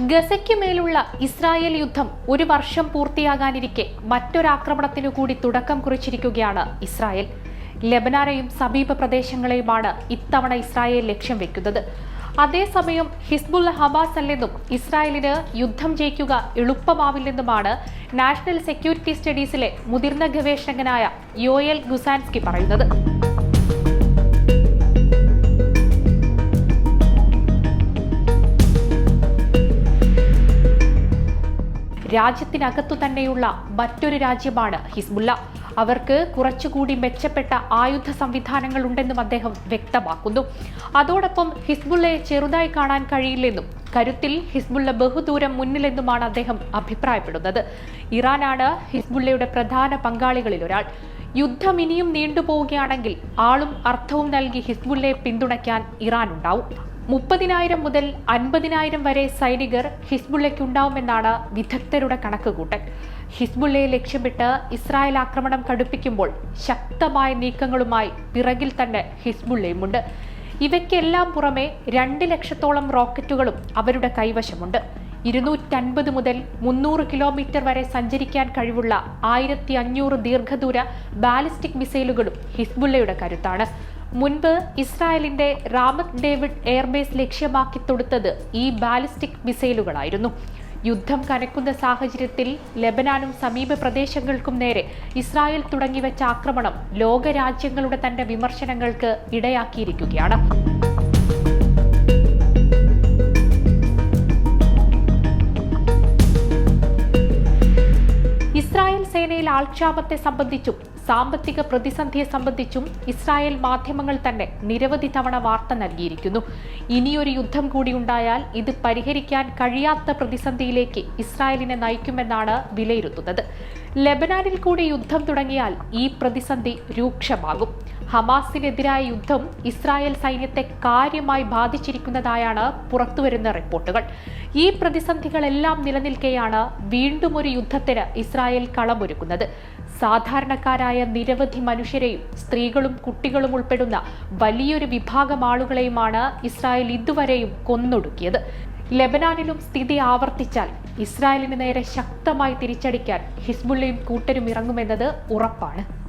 ഗസയ്ക്ക് മേലുള്ള ഇസ്രായേൽ യുദ്ധം ഒരു വർഷം പൂർത്തിയാകാനിരിക്കെ മറ്റൊരാക്രമണത്തിനു കൂടി തുടക്കം കുറിച്ചിരിക്കുകയാണ് ഇസ്രായേൽ. ലബനാനെയും സമീപ പ്രദേശങ്ങളെയുമാണ് ഇത്തവണ ഇസ്രായേൽ ലക്ഷ്യം വെക്കുന്നത്. അതേസമയം ഹിസ്ബുൽ ഹമാസ് അല്ലെന്നും ഇസ്രായേലിന് യുദ്ധം ജയിക്കുക എളുപ്പമാവില്ലെന്നുമാണ് നാഷണൽ സെക്യൂരിറ്റി സ്റ്റഡീസിലെ മുതിർന്ന ഗവേഷകനായ യോയൽ ഗുസാൻസ്കി പറയുന്നത്. രാജ്യത്തിനകത്തു തന്നെയുള്ള മറ്റൊരു രാജ്യമാണ് ഹിസ്ബുല്ല. അവർക്ക് കുറച്ചുകൂടി മെച്ചപ്പെട്ട ആയുധ സംവിധാനങ്ങൾ ഉണ്ടെന്നും അദ്ദേഹം വ്യക്തമാക്കുന്നു. അതോടൊപ്പം ഹിസ്ബുള്ളയെ ചെറുതായി കാണാൻ കഴിയില്ലെന്നും കരുത്തിൽ ഹിസ്ബുള്ള ബഹുദൂരം മുന്നിലെന്നുമാണ് അദ്ദേഹം അഭിപ്രായപ്പെടുന്നത്. ഇറാനാണ് ഹിസ്ബുള്ളയുടെ പ്രധാന പങ്കാളികളിൽ ഒരാൾ. യുദ്ധം ഇനിയും നീണ്ടുപോവുകയാണെങ്കിൽ ആളും അർത്ഥവും നൽകി ഹിസ്ബുള്ളയെ പിന്തുണയ്ക്കാൻ ഇറാൻ ഉണ്ടാവും. മുപ്പതിനായിരം മുതൽ അൻപതിനായിരം വരെ സൈനികർ ഹിസ്ബുള്ളയ്ക്കുണ്ടാവുമെന്നാണ് വിദഗ്ധരുടെ കണക്കുകൂട്ടൽ. ഹിസ്ബുള്ളയെ ലക്ഷ്യമിട്ട് ഇസ്രായേൽ ആക്രമണം കടുപ്പിക്കുമ്പോൾ ശക്തമായ നീക്കങ്ങളുമായി പിറകിൽ തന്നെ ഹിസ്ബുള്ളയുമുണ്ട്. ഇവയ്ക്കെല്ലാം പുറമെ രണ്ട് ലക്ഷത്തോളം റോക്കറ്റുകളും അവരുടെ കൈവശമുണ്ട്. ഇരുന്നൂറ്റൻപത് മുതൽ മുന്നൂറ് കിലോമീറ്റർ വരെ സഞ്ചരിക്കാൻ കഴിവുള്ള ആയിരത്തി അഞ്ഞൂറ് ദീർഘദൂര ബാലിസ്റ്റിക് മിസൈലുകളും ഹിസ്ബുള്ളയുടെ കരുത്താണ്. മുൻപ് ഇസ്രായേലിന്റെ റാമത്ത് ഡേവിഡ് എയർബേസ് ലക്ഷ്യമാക്കി തൊടുത്തത് ഈ ബാലിസ്റ്റിക് മിസൈലുകളായിരുന്നു. യുദ്ധം കനക്കുന്ന സാഹചര്യത്തിൽ ലബനാനും സമീപ പ്രദേശങ്ങൾക്കും നേരെ ഇസ്രായേൽ തുടങ്ങിവെച്ച ആക്രമണം ലോകരാജ്യങ്ങളുടെ തന്റെ വിമർശനങ്ങൾക്ക് ഇടയാക്കിയിരിക്കുകയാണ്. സേനയിൽ ആൾക്ഷാമത്തെ സംബന്ധിച്ചും സാമ്പത്തിക പ്രതിസന്ധിയെ സംബന്ധിച്ചും ഇസ്രായേൽ മാധ്യമങ്ങൾ തന്നെ നിരവധി തവണ വാർത്ത നൽകിയിരിക്കുന്നു. ഇനിയൊരു യുദ്ധം കൂടി ഉണ്ടായാൽ ഇത് പരിഹരിക്കാൻ കഴിയാത്ത പ്രതിസന്ധിയിലേക്ക് ഇസ്രായേലിനെ നയിക്കുമെന്നാണ് വിലയിരുത്തുന്നത്. ലെബനാനിൽ കൂടി യുദ്ധം തുടങ്ങിയാൽ ഈ പ്രതിസന്ധി രൂക്ഷമാകും. ഹമാസിനെതിരായ യുദ്ധം ഇസ്രായേൽ സൈന്യത്തെ കാര്യമായി ബാധിച്ചിരിക്കുന്നതായാണ് പുറത്തുവരുന്ന റിപ്പോർട്ടുകൾ. ഈ പ്രതിസന്ധികളെല്ലാം നിലനിൽക്കെയാണ് വീണ്ടും ഒരു യുദ്ധത്തിന് ഇസ്രായേൽ കളമൊരുക്കുന്നത്. സാധാരണക്കാരായ നിരവധി മനുഷ്യരെയും സ്ത്രീകളും കുട്ടികളും ഉൾപ്പെടുന്ന വലിയൊരു വിഭാഗം ആളുകളെയുമാണ് ഇസ്രായേൽ ഇതുവരെയും കൊന്നൊടുക്കിയത്. ലെബനാനിലും സ്ഥിതി ആവർത്തിച്ചാൽ ഇസ്രായേലിന് നേരെ ശക്തമായി തിരിച്ചടിക്കാൻ ഹിസ്ബുള്ളയും കൂട്ടരും ഇറങ്ങുമെന്നത് ഉറപ്പാണ്.